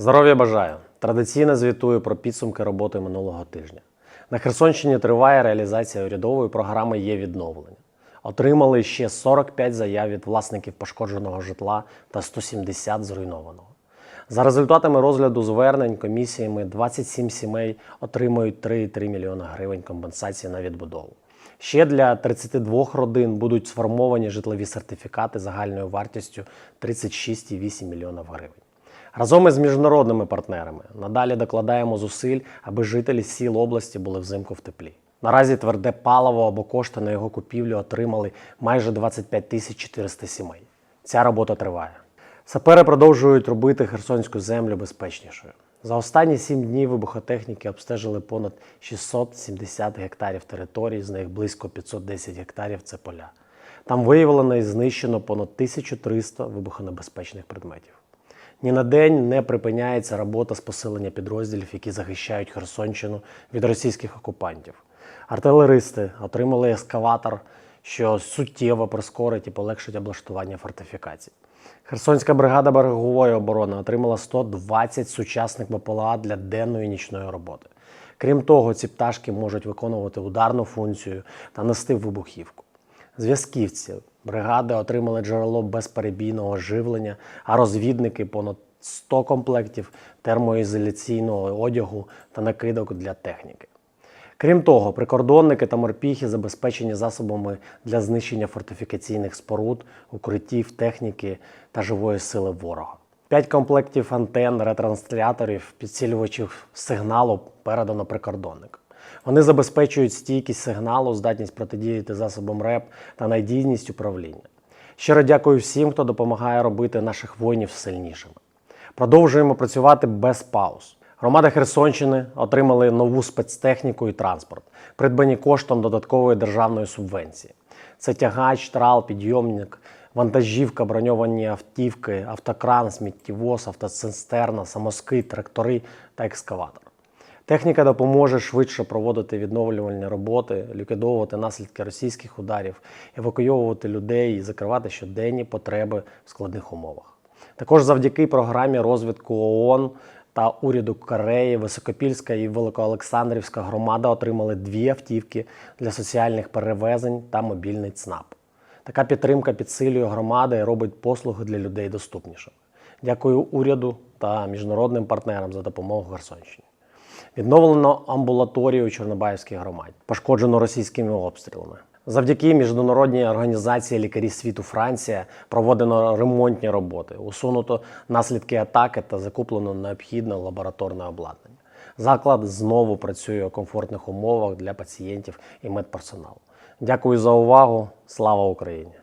Здоров'я бажаю! Традиційно звітую про підсумки роботи минулого тижня. На Херсонщині триває реалізація урядової програми є відновлення. Отримали ще 45 заяв від власників пошкодженого житла та 170 зруйнованого. За результатами розгляду звернень комісіями 27 сімей отримують 3,3 мільйона гривень компенсації на відбудову. Ще для 32 родин будуть сформовані житлові сертифікати загальною вартістю 36,8 мільйонів гривень. Разом із міжнародними партнерами надалі докладаємо зусиль, аби жителі сіл області були взимку в теплі. Наразі тверде паливо або кошти на його купівлю отримали майже 25 тисяч 400 сімей. Ця робота триває. Сапери продовжують робити херсонську землю безпечнішою. За останні сім днів вибухотехніки обстежили понад 670 гектарів територій, з них близько 510 гектарів це поля. Там виявлено і знищено понад 1300 вибухонебезпечних предметів. Ні на день не припиняється робота з посилення підрозділів, які захищають Херсонщину від російських окупантів. Артилеристи отримали ескаватор, що суттєво прискорить і полегшить облаштування фортифікацій. Херсонська бригада берегової оборони отримала 120 сучасних БПЛА для денної і нічної роботи. Крім того, ці пташки можуть виконувати ударну функцію та нести вибухівку. Зв'язківці бригади отримали джерело безперебійного живлення, а розвідники понад 100 комплектів термоізоляційного одягу та накидок для техніки. Крім того, прикордонники та морпіхи забезпечені засобами для знищення фортифікаційних споруд, укриттів, техніки та живої сили ворога. П'ять комплектів антенн, ретрансляторів, підсилювачів сигналу передано прикордонникам. Вони забезпечують стійкість сигналу, здатність протидіяти засобам РЕП та надійність управління. Щиро дякую всім, хто допомагає робити наших воїнів сильнішими. Продовжуємо працювати без пауз. Громада Херсонщини отримали нову спецтехніку і транспорт, придбані коштом додаткової державної субвенції. Це тягач, трал, підйомник, вантажівка, броньовані автівки, автокран, сміттєвоз, автоцистерна, самоскид, трактори та екскаватор. Техніка допоможе швидше проводити відновлювальні роботи, ліквідовувати наслідки російських ударів, евакуйовувати людей і закривати щоденні потреби в складних умовах. Також завдяки програмі розвитку ООН та уряду Кореї, Високопільська і Великоолександрівська громада отримали дві автівки для соціальних перевезень та мобільний ЦНАП. Така підтримка підсилює громади і робить послуги для людей доступнішими. Дякую уряду та міжнародним партнерам за допомогу Херсонщині. Відновлено амбулаторію у Чорнобаївській громаді, пошкоджено російськими обстрілами. Завдяки міжнародній організації лікарі світу Франція проводено ремонтні роботи, усунуто наслідки атаки та закуплено необхідне лабораторне обладнання. Заклад знову працює у комфортних умовах для пацієнтів і медперсоналу. Дякую за увагу. Слава Україні!